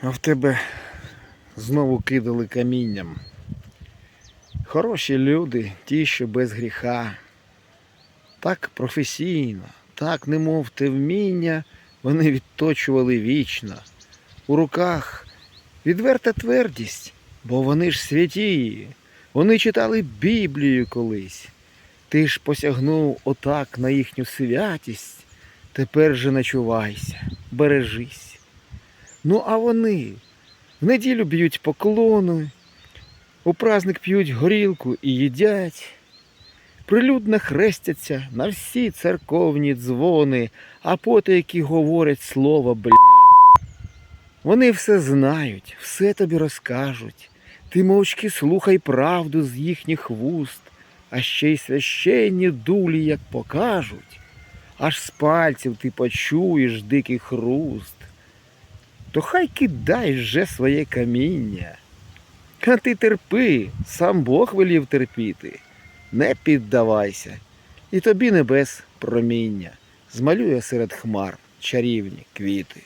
А в тебе знову кидали камінням. Хороші люди, ті, що без гріха. Так професійно, так немов те вміння вони відточували вічно. У руках відверта твердість, бо вони ж святі. Вони читали Біблію колись. Ти ж посягнув отак на їхню святість. Тепер же начувайся, бережись. Ну, а вони в неділю б'ють поклони, у праздник п'ють горілку і їдять. Прилюдно хрестяться на всі церковні дзвони, а потайки говорять слово блядь. Вони все знають, все тобі розкажуть. Ти мовчки слухай правду з їхніх вуст, а ще й священні дулі, як покажуть, аж з пальців ти почуєш дикий хруст. То хай кидай вже своє каміння. А ти терпи, сам Бог велів терпіти. Не піддавайся, і тобі небес проміння змалює серед хмар чарівні квіти.